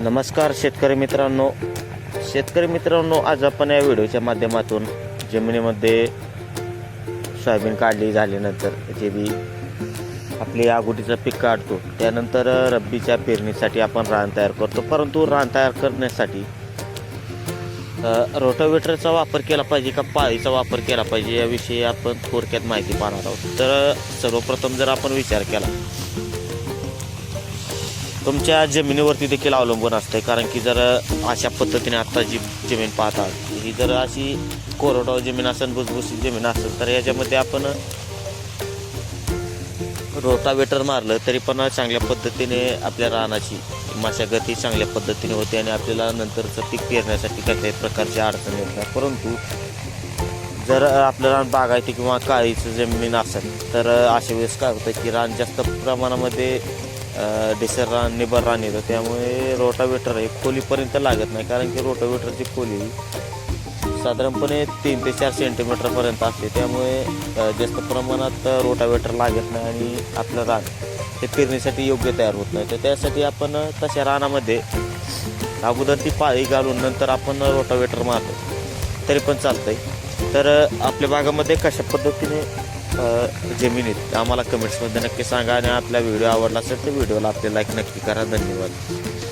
नमस्कार शेतकरी मित्रांनो. शेतकरी मित्रांनो आज आपण या व्हिडिओच्या माध्यमातून जमिनीमध्ये सोयाबीन काढली झाल्यानंतर जे बी आपली आगोटीचं पीक काढतो त्यानंतर रब्बीच्या पेरणीसाठी आपण रान तयार करतो. परंतु रान तयार करण्यासाठी अ, रोटावेटरचा वापर केला पाहिजे का पाळीचा वापर केला पाहिजे याविषयी आपण थोडक्यात माहिती पाहणार आहोत. तर सर्वप्रथम जर आपण विचार केला तुमच्या जमिनीवरती देखील अवलंबून असते कारण की जर अशा पद्धतीने आत्ता जी जमीन पाहता ही जर अशी कोरडाव जमीन असेल भुसभुशीत जमीन असेल तर याच्यामध्ये आपण रोटावेटर मारलं तरी पण चांगल्या पद्धतीने आपल्या रानाची मशागत ही चांगल्या पद्धतीने होते आणि आपल्याला नंतरचं पीक पेरण्यासाठी काही प्रकारची अडचण येत नाही. परंतु जर आपलं रान बागायती किंवा काळीचं जमीन असेल तर अशा वेळेस काय होतं की रान जास्त प्रमाणामध्ये डिसर रान निबर रान येतं. त्यामुळे रोटावेटर हे खोलीपर्यंत लागत नाही. कारण की रोटावेटरची खोली साधारणपणे तीन ते चार सेंटीमीटरपर्यंत असते. त्यामुळे जास्त प्रमाणात रोटावेटर लागत नाही आणि आपलं रान हे पेरणीसाठी योग्य तयार होत नाही. तर त्यासाठी आपण तशा रानामध्ये अगोदर ती पाळी घालून नंतर आपण रोटावेटर मारतो. तरी पण चालतंय. तर आपल्या भागामध्ये कशा पद्धतीने जमिनीत. आम्हाला कमेंट्समध्ये नक्की सांगा आणि आपला व्हिडिओ आवडला असेल तर व्हिडिओला आपले लाईक नक्की करा. धन्यवाद.